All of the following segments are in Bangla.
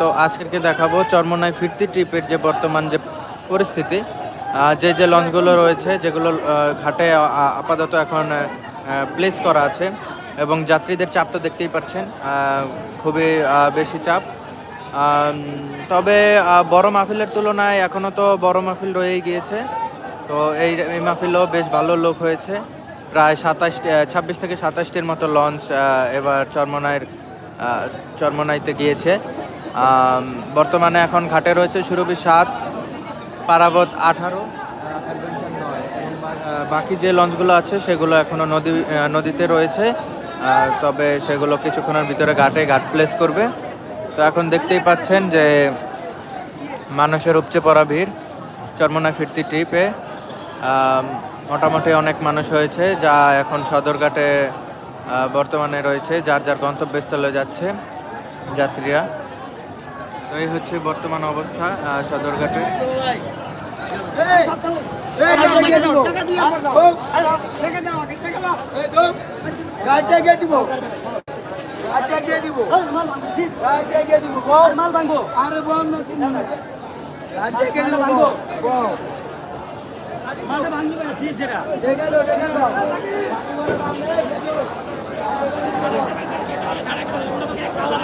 তো আজকে দেখাবো চরমনায় ফিরতি ট্রিপের যে বর্তমান যে পরিস্থিতি যে যে লঞ্চগুলো রয়েছে, যেগুলো ঘাটে আপাতত এখন প্লেস করা আছে এবং যাত্রীদের চাপ তো দেখতেই পাচ্ছেন খুবই বেশি চাপ। তবে বড় মাহফিলের তুলনায় এখনও তো বড় মাহফিল রয়েই গিয়েছে। তো এই এই মাহফিলও বেশ ভালো লোক হয়েছে। প্রায় সাতাশ ছাব্বিশ থেকে সাতাশটির মতো লঞ্চ এবার চরমনায়ের চরমনাইতে গিয়েছে। বর্তমানে এখন ঘাটে রয়েছে সুরভি সাত, পারাবত আঠারো বাকি যে লঞ্চগুলো আছে সেগুলো এখনও নদী নদীতে রয়েছে। তবে সেগুলো কিছুক্ষণের ভিতরে ঘাটে ঘাট প্লেস করবে। তো এখন দেখতেই পাচ্ছেন যে মানুষের উপচে পড়া ভিড়, চরমনায় ফিরতি ট্রিপে মোটামুটি অনেক মানুষ হয়েছে যা এখন সদরঘাটে বর্তমানে রয়েছে, যার যার গন্তব্যস্থলে যাচ্ছে যাত্রীরা। তো এই হচ্ছে বর্তমান অবস্থা আহ, সদরঘাটে গাড়িটা গিয়ে দিব গাড়িটা গিয়ে দিব গাড়িটা গিয়ে দিব মাল ভাঙবো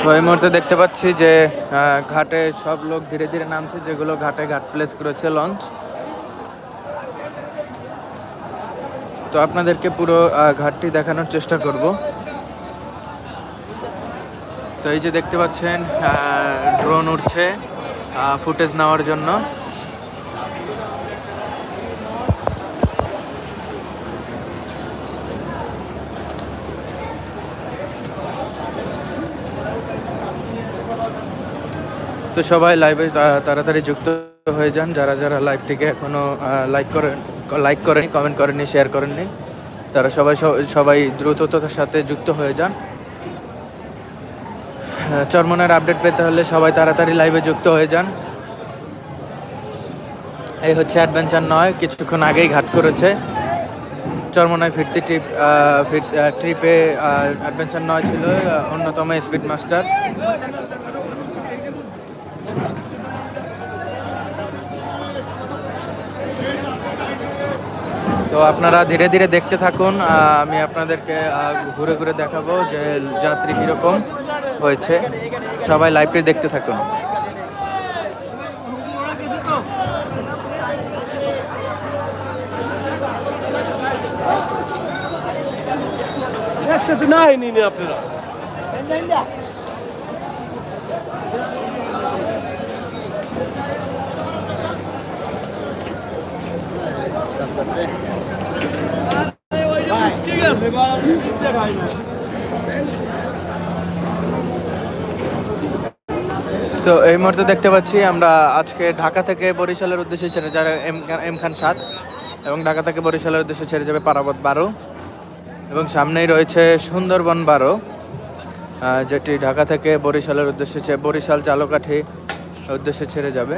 তো এই মুহূর্তে দেখতে পাচ্ছি যে ঘাটে সব লোক ধীরে ধীরে নামছে, যেগুলো ঘাটে ঘাট প্লেস করেছে লঞ্চ তো আপনাদেরকে পুরো ঘাটটি দেখানোর চেষ্টা করব। তো এই যে দেখতে পাচ্ছেন ড্রোন উঠছে ফুটেজ নেওয়ার জন্য। তো সবাই লাইভে তাড়াতাড়ি যুক্ত হয়ে যান। যারা যারা লাইভটিকে এখনও লাইক করেন লাইক করেনি কমেন্ট করেননি শেয়ার করেননি, তারা সবাই সবাই দ্রুততার সাথে যুক্ত হয়ে যান। চরমনের আপডেট পেতে হলে সবাই তাড়াতাড়ি লাইভে যুক্ত হয়ে যান। এই হচ্ছে অ্যাডভেঞ্চার নয়, কিছুক্ষণ আগেই ঘাট করেছে। চরমনায় ফিরতি ট্রিপ ট্রিপে অ্যাডভেঞ্চার নয় ছিল অন্যতম স্পিড মাস্টার তো আপনারা ধীরে ধীরে দেখতে থাকুন আমি আপনাদেরকে ঘুরে ঘুরে দেখাবো যে যাত্রী কীরকম হয়েছে। সবাই লাইভটি দেখতে থাকুন। আপনারা। তো এই মুহূর্তে দেখতে পাচ্ছি আমরা আজকে ঢাকা থেকে বরিশালের উদ্দেশ্যে ছেড়ে যাবে এম খান- সাত এবং ঢাকা থেকে বরিশালের উদ্দেশ্যে ছেড়ে যাবে পারাবত বারো এবং সামনেই রয়েছে সুন্দরবন বারো যেটি ঢাকা থেকে বরিশালের উদ্দেশ্যে বরিশাল চালকাঠি উদ্দেশ্যে ছেড়ে যাবে।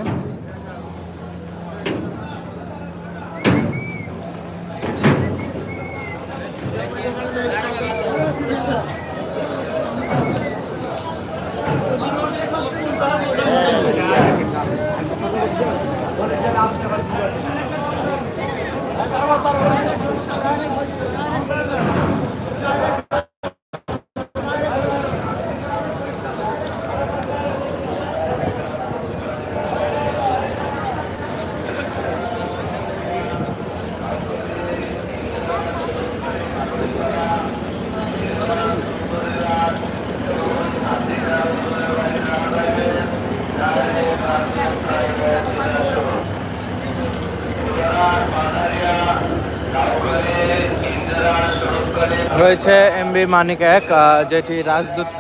রয়েছে এমবি মানিক এক যেটি রাজদূত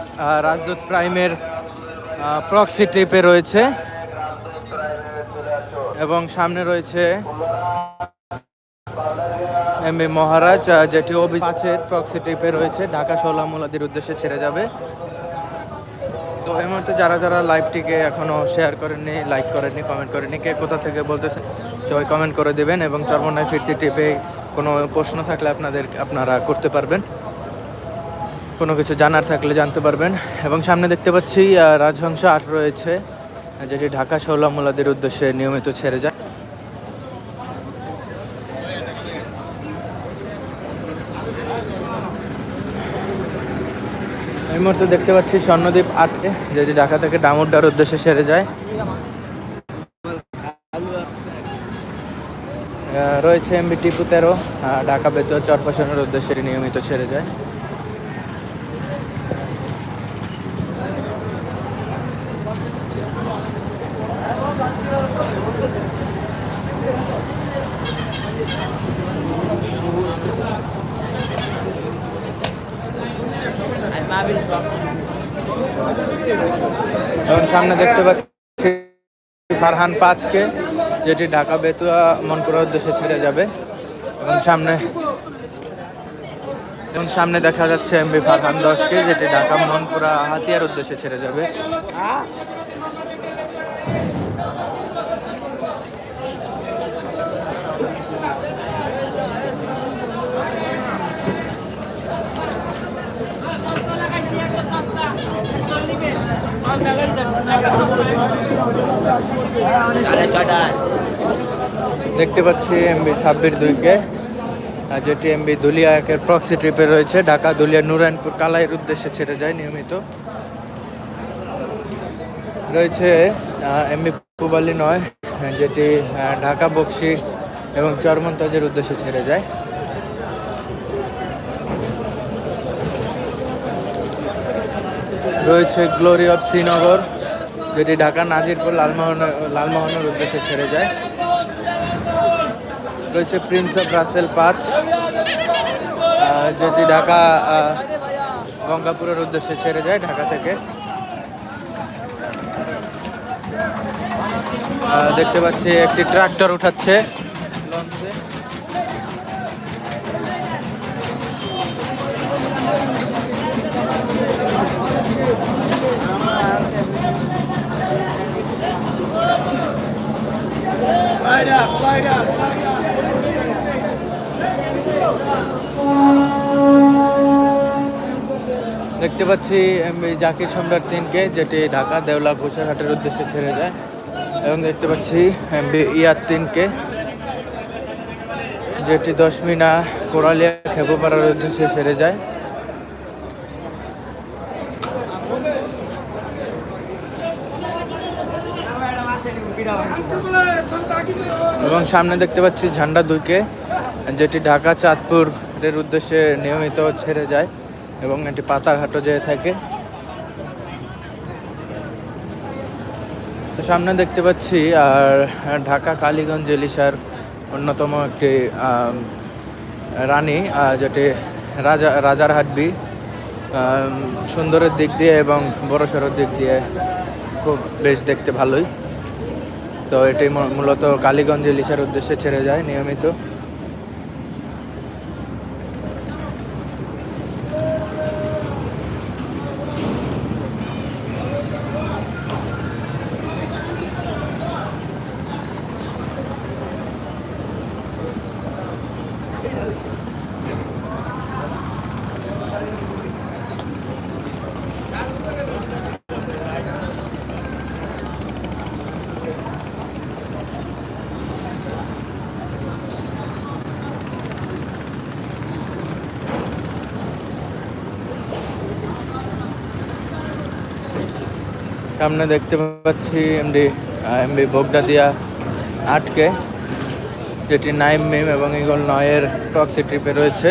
রাজদূত প্রাইমের প্রক্সি ট্রিপে রয়েছে। এবং সামনে রয়েছে এমবি মহারাজ যেটি অভি প্রক্সি ট্রিপে রয়েছে। ঢাকা সোলামুলাদির উদ্দেশ্যে ছেড়ে যাবে। তো এই মুহূর্তে যারা যারা লাইভটিকে এখনও শেয়ার করেননি লাইক করেননি কমেন্ট করেননি, কে কোথা থেকে বলতেছে, সবাই কমেন্ট করে দেবেন এবং চর্মনায় ফিরতি টিপে কোনো প্রশ্ন থাকলে আপনাদের, আপনারা করতে পারবেন। কোনো কিছু জানার থাকলে জানতে পারবেন। এবং সামনে দেখতে পাচ্ছি রাজহংস আট রয়েছে, যেটি ঢাকা শৌলা মোলাদের উদ্দেশ্যে নিয়মিত ছেড়ে যায়। এই মুহূর্তে দেখতে পাচ্ছি স্বর্ণদ্বীপ আটকে, যেটি ঢাকা থেকে ডামুড্ডার উদ্দেশ্যে সেরে যায়। রয়েছে এমবি টিপু তেরো ঢাকা বেতুয়া চরপাশনের উদ্দেশ্যে নিয়মিত ছেড়ে যায়। এবং সামনে দেখতে পাচ্ছি ফারহান পাঁচকে। যেটি ঢাকা, বেতুয়া, মনপুরার উদ্দেশ্যে ছেড়ে যাবে। এবং সামনে এবং সামনে দেখা যাচ্ছে এমবি ফারহান দশকে, যেটি ঢাকা, মনপুরা, হাতিয়ার উদ্দেশ্যে ছেড়ে যাবে। দেখতে পাচ্ছি এমবি ছাব্বিশ দুইকে। যেটি এমবি দুলিয়া একের প্রক্সি ট্রিপে রয়েছে, ঢাকা দুলিয়া নুরায়ণপুর কালাইয়ের উদ্দেশ্যে ছেড়ে যায় নিয়মিত। রয়েছে এমবি পুবালি নয়, যেটি ঢাকা বক্সি এবং চরমন্তাজের উদ্দেশ্যে ছেড়ে যায়। রয়েছে গ্লোরি অফ শ্রীনগর, যেটি ঢাকা নাজিরপুর লালমোহন, লালমোহনের উদ্দেশ্যে ছেড়ে যায়। রয়েছে প্রিন্স অফ রাসেল পাঁচ যেটি ঢাকা গঙ্গাপুরের উদ্দেশ্যে ছেড়ে যায় ঢাকা থেকে। দেখতে পাচ্ছি একটি ট্রাক্টর উঠাচ্ছে। লঞ্চে পাচ্ছি জাকির সম্রাট তিনকে, যেটি ঢাকা দেওলা ঘোষাঘাটের উদ্দেশ্যে ছেড়ে যায়। এবং দেখতে পাচ্ছি ইয়ার তিনকে, যেটি দশ মিনা কোরালিয়া খেপুপাড়ার উদ্দেশ্যে ছেড়ে যায়। এবং সামনে দেখতে পাচ্ছি ঝান্ডা দুইকে, যেটি ঢাকা চাঁদপুরের উদ্দেশ্যে নিয়মিত ছেড়ে যায়। এবং এটি পাতাঘাটও যেয়ে থাকে। তো সামনে দেখতে পাচ্ছি, আর ঢাকা কালীগঞ্জ এলিশার অন্যতম একটি রানী যেটি রাজা, রাজার হাটবি সুন্দরের দিক দিয়ে এবং বড়সড়র দিক দিয়ে খুব বেশ দেখতে ভালোই। তো এটি মূলত কালীগঞ্জ ইলিশার উদ্দেশ্যে ছেড়ে যায় নিয়মিত। সামনে দেখতে পাচ্ছি এমডি এমবি বগডাদিয়া আটকে, যেটি নাইম মিম এবং ইগল নয়ের প্রক্সি ট্রিপে রয়েছে।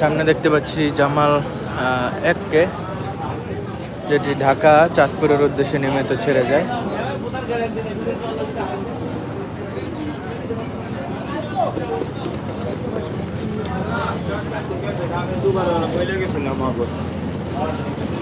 সামনে দেখতে পাচ্ছি জামাল এককে, যেটি ঢাকা চাঁদপুরের উদ্দেশ্যে নিয়মিত ছেড়ে যায়। দুবার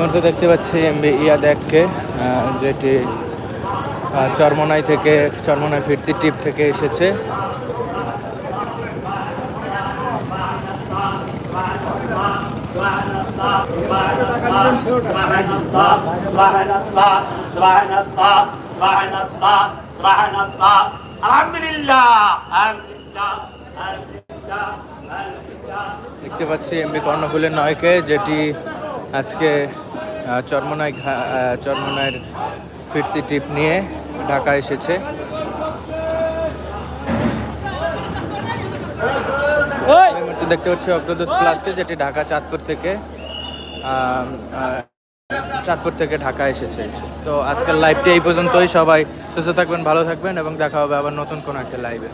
মুহূর্তে দেখতে পাচ্ছি এমবি ইয়াদেককে যেটি চরমনাই থেকে, চরমনাই ফিরতি ট্রিপ থেকে এসেছে। দেখতে পাচ্ছি এমবি কর্ণফুলের নয়কে, যেটি আজকে ঘা- আহ, ফিরতি ট্রিপ নিয়ে ঢাকা এসেছে। এই মুহূর্তে দেখতে পাচ্ছি অগ্রদূত প্লাসকে যেটি ঢাকা চাঁদপুর থেকে চাঁদপুর থেকে ঢাকা এসেছে। তো আজকের লাইভটি এই পর্যন্তই। সবাই সুস্থ থাকবেন ভালো থাকবেন এবং দেখা হবে আবার নতুন কোনো একটা লাইভে